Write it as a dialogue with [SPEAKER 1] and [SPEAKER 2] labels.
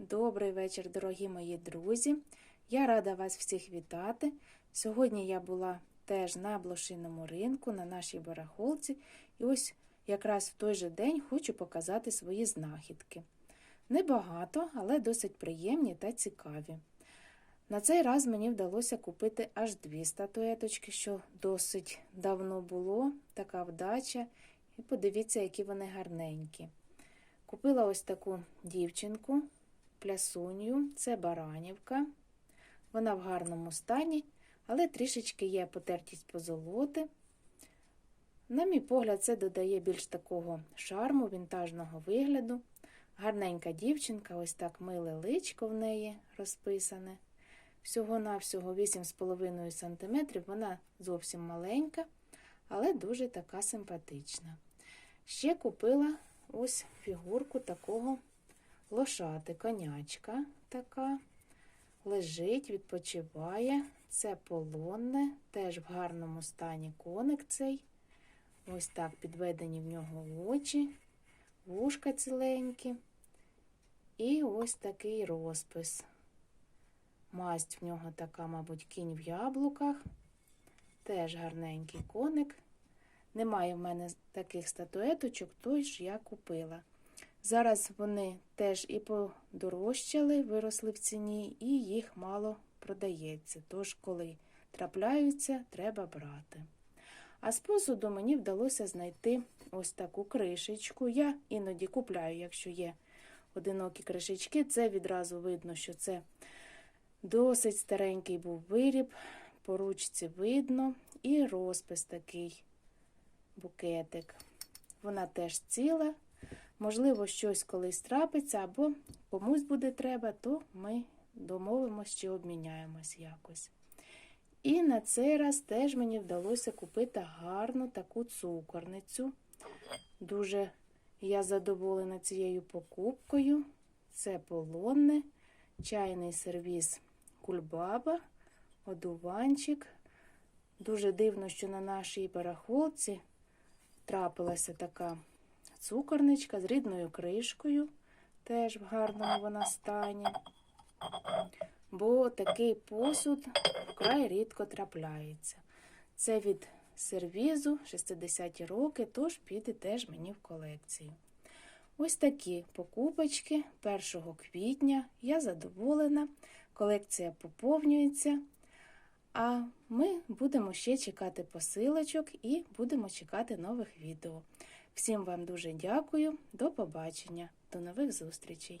[SPEAKER 1] Добрий вечір, дорогі мої друзі. Я рада вас всіх вітати. Сьогодні я була теж на блошиному ринку, на нашій барахолці, і ось якраз в той же день хочу показати свої знахідки. Небагато, але досить приємні та цікаві. На цей раз мені вдалося купити аж дві статуеточки, що досить давно було, така вдача. І подивіться, які вони гарненькі. Купила ось таку дівчинку, плясунью, це баранівка. Вона в гарному стані, але трішечки є потертість позолоти. На мій погляд, це додає більш такого шарму, вінтажного вигляду. Гарненька дівчинка, ось так миле личко в неї розписане. Всього-навсього 8,5 см, вона зовсім маленька, але дуже така симпатична. Ще купила ось фігурку такого лошати, конячка така. Лежить, відпочиває. Це полонне, теж в гарному стані коник цей. Ось так підведені в нього очі, вушка ціленькі. І ось такий розпис. Масть в нього така, мабуть, кінь в яблуках. Теж гарненький коник. Немає в мене таких статуеточок, тож я купила. Зараз вони теж і подорожчали, виросли в ціні, і їх мало продається. Тож, коли трапляються, треба брати. А з посуду мені вдалося знайти ось таку кришечку. Я іноді купляю, якщо є одинокі кришечки, це відразу видно, що це досить старенький був виріб, по ручці видно, і розпис такий букетик. Вона теж ціла. Можливо, щось колись трапиться, або комусь буде треба, то ми домовимося чи обміняємось якось. І на цей раз теж мені вдалося купити гарну таку цукорницю. Дуже я задоволена цією покупкою. Це полонне, чайний сервіс кульбаба, одуванчик. Дуже дивно, що на нашій барахолці трапилася така цукорничка з рідною кришкою, теж в гарному вона стані. Бо такий посуд вкрай рідко трапляється. Це від сервізу 60-ті роки, тож піде теж мені в колекцію. Ось такі покупочки 1 квітня. Я задоволена, колекція поповнюється. А ми будемо ще чекати посилочок і будемо чекати нових відео. Всім вам дуже дякую, до побачення, до нових зустрічей!